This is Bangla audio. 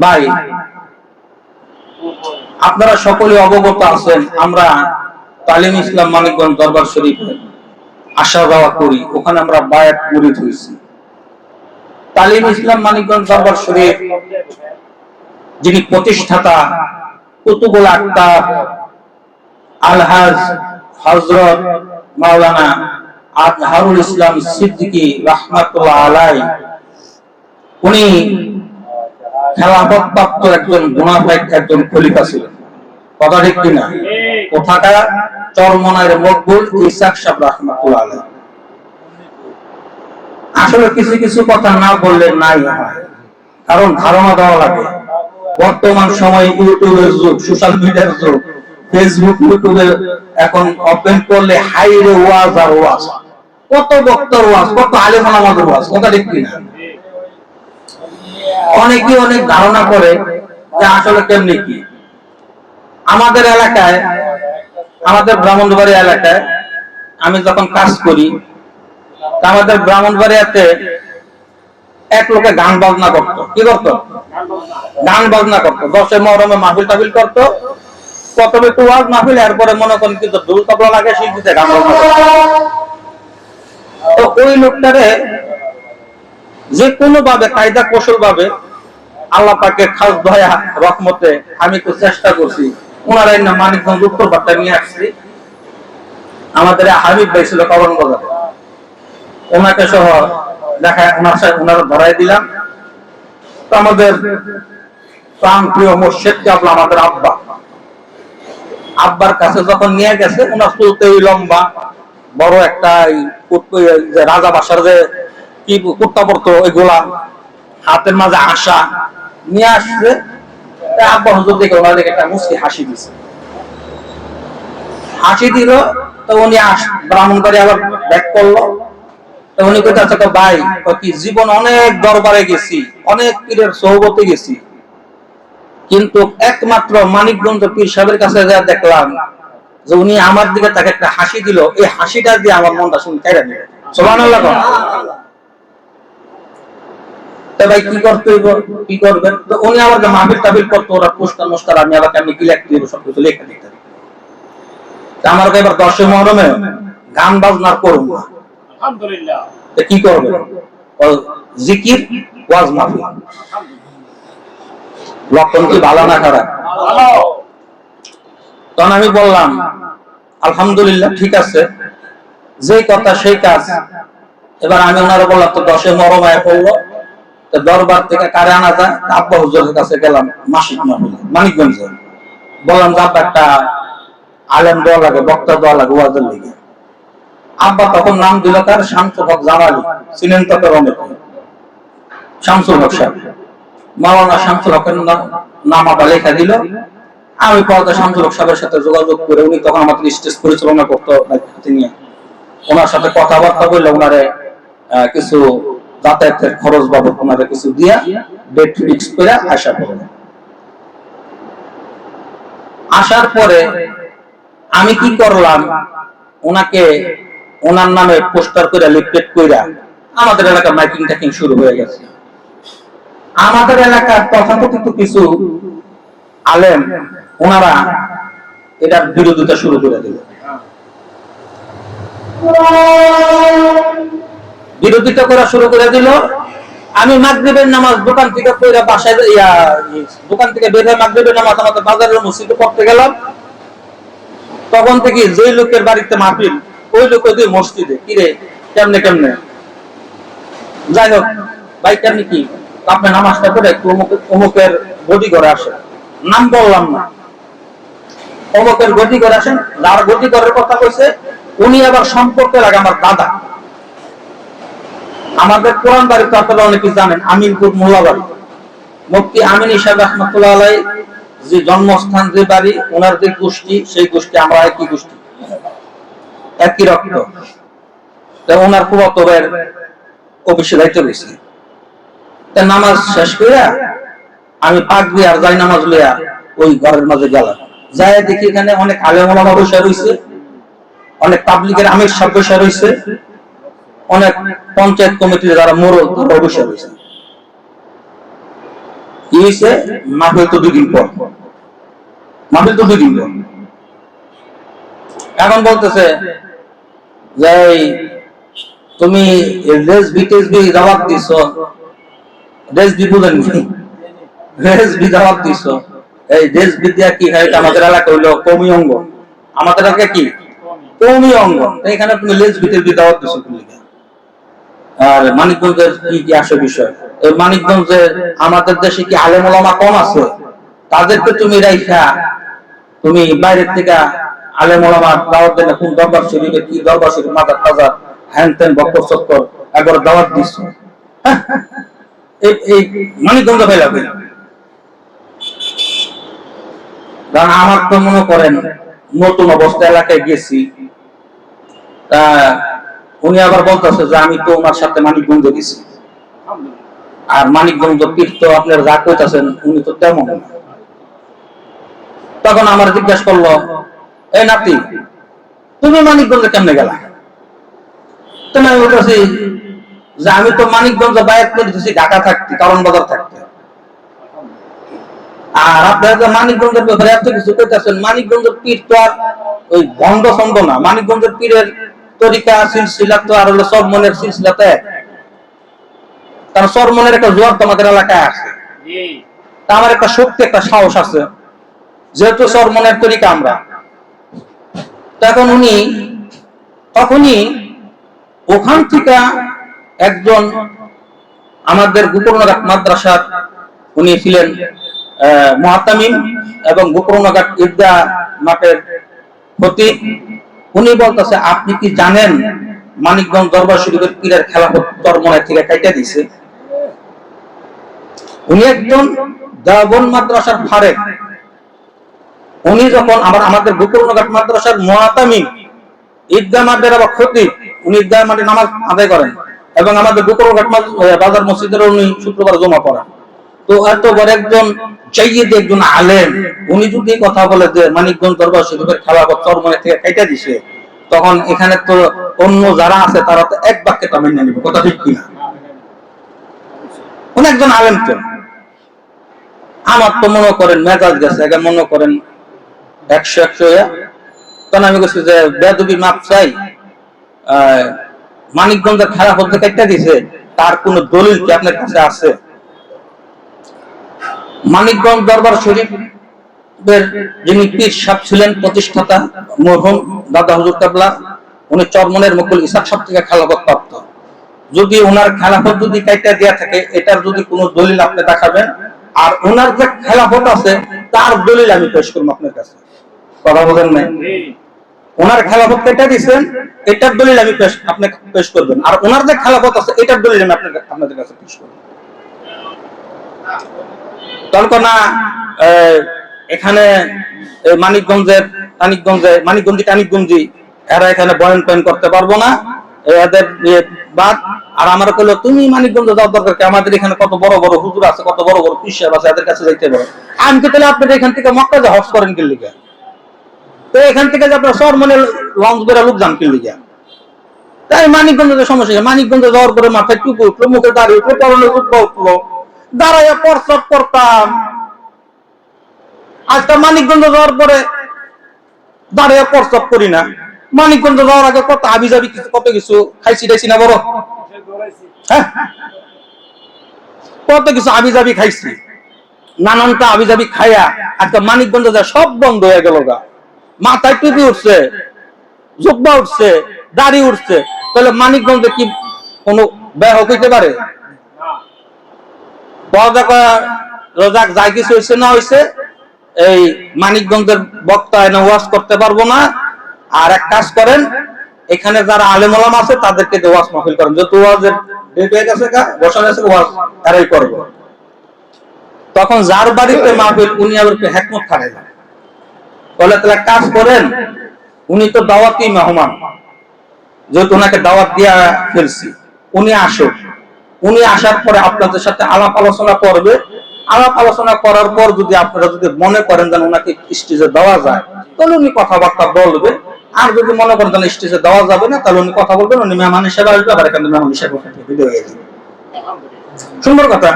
ভাই, আপনারা সকলে অবগত আছেন, আমরা তালিম ইসলাম মানিকগঞ্জ দরবার শরীফে আসা যাওয়া করি, ওখানে আমরা বায়াত মুরিদ হয়েছি। তালিম ইসলাম মানিকগঞ্জ দরবার শরীফ, যিনি প্রতিষ্ঠাতা কুতুবুল আক্তার আলহাজ হজরত মাওলানা আজহারুল ইসলাম সিদ্দিকী রহমাতুল্লাহ আলাই উনি প্রাপ্ত একজন গুণাফাইক একজন খলিফা ছিলেন কথা ঠিক কিনা? মকবুল ইসাক সাহেব রহমাতুল্লাহ আলাই আসলে কিছু কিছু কথা না বললে নাই হয়। কারণ ধারণা দেওয়া লাগে। বর্তমান সময়ে ইউটিউবের যুগ, সোশ্যাল মিডিয়ার যুগ, ফেসবুক, ইউটিউবে এখন ওপেন করলে হাই রে ওয়াজ আর ওয়াজ। কত বক্তর ওয়াজ, কত আলেম আমাদের ওয়াজ, কথা ঠিক কিনা? অনেকে অনেক ধারণা করে যে আসলে কেমনি কি। আমাদের এলাকায়, আমাদের ব্রাহ্মণবাড়ি এলাকায় আমি যখন কাজ করি আমাদের ব্রাহ্মণবাড়িয়াতে এক লোকে গান বাজনা করত। কি করত? গান বাজনা করতো। দশে মরমে মাহফিল টাফিল করতো। প্রথমে একটু ওয়াজ মাহফিল, এরপরে মনে করেন কিন্তু দুল তবলা লাগে শিল্পীতে গান বাজনা। তো ওই লোকটারে যে কোনো ভাবে কায়দা কৌশল ভাবে আল্লাহ পাকে খাস দয়া রহমতে আমি একটু চেষ্টা করছি ওনারা না মানিকগঞ্জ উত্তর বার্তা নিয়ে আসছি। আমাদের হাবিব ভাই ছিল কবর বাজারে ওনাকে সহ দেখা ওনার সাথে ওনারা ধরাই দিলাম। তো আমাদের প্রাণ প্রিয় মোর্শেদ কাবলা আমাদের আব্বা। আব্বার কাছে যখন নিয়ে গেছে, ওনার চুলতে ওই লম্বা, বড় একটা রাজা বাসার যে কি কুর্তা পরতো ওইগুলা হাতের মাঝে আশা। নিয়ে আসছে। আব্বা হুজুর দেখে ওনার দিকে একটা মুসকি হাসি দিছে। হাসি দিল, তো উনি আস ব্রাহ্মণবাড়ি আবার ব্যাক করল। তো উনি কোথায় আছে ভাই কি জীবন অনেক দরবারে গেছি, অনেক পীরের গেছি। কিন্তু একমাত্র মানিকগঞ্জ পীর সাহেবের কাছে যা দেখলাম, যে উনি আমার দিকে তাকে একটা হাসি দিল। এই হাসিটা দিয়ে আমার মনটা শুনে কেড়ে নিল। কোন? তো ভাই কি করতে হইব? কি করবেন? তো উনি মাহফিল করতো ওরা পোস্টার মোস্টার আমি আবার কেমনি কি লিখতে হইব? সবকিছু লেখা আমার কাছে এবার মহরমে গান বাজনার করুন না। আলহামদুলিল্লাহ। তো কি করবে জিকির ওয়াজ মাহফিল। লক্ষণ কি ভালো না খারাপ? তখন আমি বললাম আলহামদুলিল্লাহ ঠিক আছে। যে কথা সেই কাজ। এবার আমি ওনারা বললাম তো দশে মরম আয় করল দরবার থেকে কারে আনা যায়? আব্বা হুজুরের কাছে গেলাম, মাসিক মাহফিল, মানিকগঞ্জে। বললাম, যে একটা আলেম দেওয়া লাগে, বক্তা দেওয়া লাগে ওয়াজের লিগে। আব্বা তখন নাম দিল তার শামসুল হক জামালি চিনেন তো তোর অনেক শামসুল হক সাহেব। মাওলানা শামসুল হকের নাম- আবার লেখা দিল। আমি পরে শামসুল হক সাহেবের সাথে যোগাযোগ করে উনি তখন আমাদের স্টেজ পরিচালনা করতো নিয়ে। ওনার সাথে কথাবার্তা বললে ওনারে কিছু যাতায়াতের খরচ বাবদ ওনারে কিছু দিয়া ডেট ফিক্স করে আসা করে আসার পরে আমি কি করলাম, ওনাকে ওনার নামে পোস্টার করে লিফলেট কইরা আমাদের এলাকার মাইকিং টাকিং শুরু হয়ে গেছে। আমাদের এলাকার তথাকথিত কিছু আলেম, ওনারা এটার বিরোধিতা শুরু করে দিল। বিরোধিতা করা শুরু করে দিল। আমি মাগরিবের নামাজ দোকান থেকে কইরা বাসায়, ইয়া, দোকান থেকে বের হয়ে মাগরিবের নামাজ আমাদের বাজারের মসজিদে পড়তে গেলাম। তখন থেকে যে লোকের বাড়িতে মাহফিল, ওই লোক ওই মসজিদে। কিরে কেমনে কেমনে? যাই হোক, ভাই, কেমনি কি? আপনি নামাজটা করে একটু অমুকের গদি করে আসেন নাম বললাম না। অমুকের গদি করে আসেন, যার গদি করার কথা কইছে, উনি আবার সম্পর্কের আগে আমার দাদা। আমাদের কোরআন বাড়ি তো আপনারা অনেকে জানেন আমিনপুর মোল্লাবাড়ি মুফতি আমিন ইসাদ রহমতুল্লাহ আলাই যে জন্মস্থান যে বাড়ি, ওনার যে গোষ্ঠী, সেই গোষ্ঠী আমরা একই গোষ্ঠী। একই রক্ত। ওনার পুরত ভাইয়ের অফিসে দায়িত্ব গেছি তা নামাজ শেষ করিয়া আমি পাক দিয়ে আর যাই নামাজ লইয়া ওই ঘরের মাঝে গেলাম। যাই দেখি এখানে অনেক আলেম বসে রয়েছে অনেক পাবলিকের আমির সব বসে রয়েছে অনেক পঞ্চায়েত কমিটির যারা মোড়ল, তারা বসে রয়েছে। কি হয়েছে তো দুদিন পর। মাহফিল তো দুদিন পর। এখন বলতেছে যে তুমি রেস বিটেসবি জবাব দিছ, রেস বি বুঝেন রেস বি জবাব দিছ, এই রেস বিদ্যা কি হয় আমাদের এলাকা হইল কমি অঙ্গ। আমাদের এলাকা কি? কমি অঙ্গ। এখানে তুমি লেস বিটেসবি জবাব দিছ তুমি আর মানিকগঞ্জের কি কি আসে বিষয়? এই মানিকগঞ্জে আমাদের দেশে কি আলেম ওলামা কম আছে? তাদেরকে তুমি রাইখা, তুমি বাইরের থেকে আলেম ওলামা দাওয়াত দেন কোন দরবার শরীফে কি দরবার শরীফ মাদার তাজার হ্যান ত্যান, বক্কর চক্কর একবার দাওয়াত দিচ্ছ হ্যাঁ? এই এই মানিকগঞ্জ ফেলা ফেলা কারণ আমার তো মনে করেন, নতুন অবস্থা এলাকায় গেছি। তা উনি আবার বলতেছে যে, আমি তো ওনার সাথে মানিকগঞ্জে গেছি। আর মানিকগঞ্জ পীর তো আপনার যা কইতাছেন, উনি তো তেমন। তখন আমার জিজ্ঞাসা করল এই নাতি, তুমি মানিকগঞ্জে কেমনে গেলা? তুমি বলতেছি যে, আমি তো মানিকগঞ্জ বাইরে করে দিতেছি ঢাকা থাকতে, কারণ বাজার থাকতে। আর আপনারা যে মানিকগঞ্জের ব্যাপারে এত কিছু কইতাছেন, মানিকগঞ্জের পীর তো আর ওই ভণ্ড ছন্দ না। মানিকগঞ্জের পীরের তরিকা সিলসিলা তো আর হলো সিলসিলা তো এক। কারণ একটা জোয়ার তো আমাদের এলাকায় আছে। আমার একটা শক্তি একটা সাহস আছে। যেহেতু তরিকা আমরা। তখন উনি তখনই ওখান থেকে একজন আমাদের গোকর্ণঘাট মাদ্রাসার উনি ছিলেন আহ, মহাতামিম এবং ঈদগা মাঠের প্রতি উনি বলতেছে আপনি কি জানেন মানিকগঞ্জ দরবার শরীফের পীরের খেলা তরমনের থেকে কাইটা দিছে? উনি একজন দেওবন মাদ্রাসার ফারেক। উনি যখন আবার আমাদের গোকর্ণঘাট মাদ্রাসার মহাতামিম ঈদগাহ মাঠের আবার খতিব উনি ঈদগাহ মাঠে নামাজ আদায় করেন এবং আমাদের আহ, বাজার মসজিদের উনি শুক্রবার জমা পড়ান। তো এত বড় একজন চাইয়ে একজন আলেম, উনি যদি কথা বলে যে মানিকগঞ্জ দরবার শরীফের খেলাফত চরমনে থেকে কেটে দিছে, তখন এখানে তো অন্য যারা আছে তারা তো এক বাক্যে তা মেনে নিবে, কথা ঠিক কিনা? উনি একজন আলেম তো। আমার তো মনে করেন মেজাজ গেছে, আগে মনে করেন একশো একশো। তখন আমি বলছি যে, বেদবি মাপ চাই মানিকগঞ্জের খেলা হতে কেটে দিছে, তার কোন দলিল কি আপনার কাছে আছে? মানিকগঞ্জ দরবার শরীফের যিনি পীর সাহেব ছিলেন, প্রতিষ্ঠাতা মরহুম দাদা হুজুর কাবলা, উনি চরমনের মুকুল ইসাক সব থেকে খেলাফত প্রাপ্ত। যদি ওনার খেলাফত যদি কাইটা দেয়া থাকে, এটার যদি কোনো দলিল আপনি দেখাবেন, আর ওনার যে খেলাফত আছে, তার দলিল আমি পেশ করব আপনার কাছে। কথা বলেন নাই? ওনার খেলাফত কেটে দিচ্ছেন এটার দলিল আমি পেশ, আপনি পেশ করবেন। আর ওনার যে খেলাফত আছে, এটার দলিল আমি আপনার আপনাদের কাছে পেশ করব। তখন এখানে মানিকগঞ্জের, মানিকগঞ্জে, মানিকগঞ্জি টানিকগঞ্জি, এরা এখানে বয়ন পয়েন করতে পারব না। এদের ইয়ে বাদ। আর আমার কইলো, তুমি মানিকগঞ্জ যাওয়ার দরকার কি? আমাদের এখানে কত বড় বড় হুজুর আছে, কত বড় বড় পিসাব আছে, এদের কাছে যাইতে পারো আমি কি তাহলে আপনারা এখান থেকে মক্কা যে হজ করেন কি লিগে তো এখান থেকে যে আপনার সর মনে লঞ্চ করে লোক যান কি লিগে তাই মানিকগঞ্জের সমস্যা? মানিকগঞ্জে যাওয়ার পরে মাথায় টুকু উঠল, মুখে দাঁড়িয়ে উঠল, পরনে উঠল উঠল দাঁড়াইয়া প্রস্তাব করতাম। আজকাল মানিকগঞ্জ যাওয়ার পরে দাঁড়িয়ে প্রস্তাব করি না। মানিকগঞ্জ যাওয়ার আগে কত আবি যাবি কিছু, কত কিছু খাইছি টাইছি না বড় হ্যাঁ? কত কিছু আবি যাবি খাইছি। নানানটা আবি যাবি খাইয়া একটা মানিকগঞ্জ যা সব বন্ধ হয়ে গেল গা। মাথায় টুপি উঠছে, জুব্বা উঠছে, দাড়ি উঠছে। তাহলে মানিকগঞ্জে কি কোনো ব্যয় হইতে পারে? পর্দা করা রোজাক যা কিছু হয়েছে না হয়েছে, এই মানিকগঞ্জের বক্তা এনে ওয়াজ করতে পারব না। আর এক কাজ করেন, এখানে যারা আলেম ওলামা আছে তাদেরকে ওয়াজ মাহফিল করেন। যেহেতু ওয়াজের বসানো আছে তারাই করব। তখন যার বাড়িতে মাহফিল, উনি আবার হেকমত খাড়াই না বলে, তাহলে কাজ করেন, উনি তো দাওয়াতি মেহমান। যেহেতু ওনাকে দাওয়াত দিয়া ফেলছি, উনি আসুক। উনি আসার পরে আপনাদের সাথে আলাপ আলোচনা করবে। আলাপ আলোচনা করার পর যদি আপনারা যদি মনে করেন যেন ওনাকে স্টেজে দেওয়া যায়, তাহলে উনি কথাবার্তা বলবে। আর যদি মনে করেন যেন স্টেজে দেওয়া যাবে না, তাহলে উনি কথা বলবেন, উনি মেহমান হিসেবে আসবে, আবার এখানে মেহমান হিসেবে বিদায় হয়ে যাবে। সুন্দর কথা।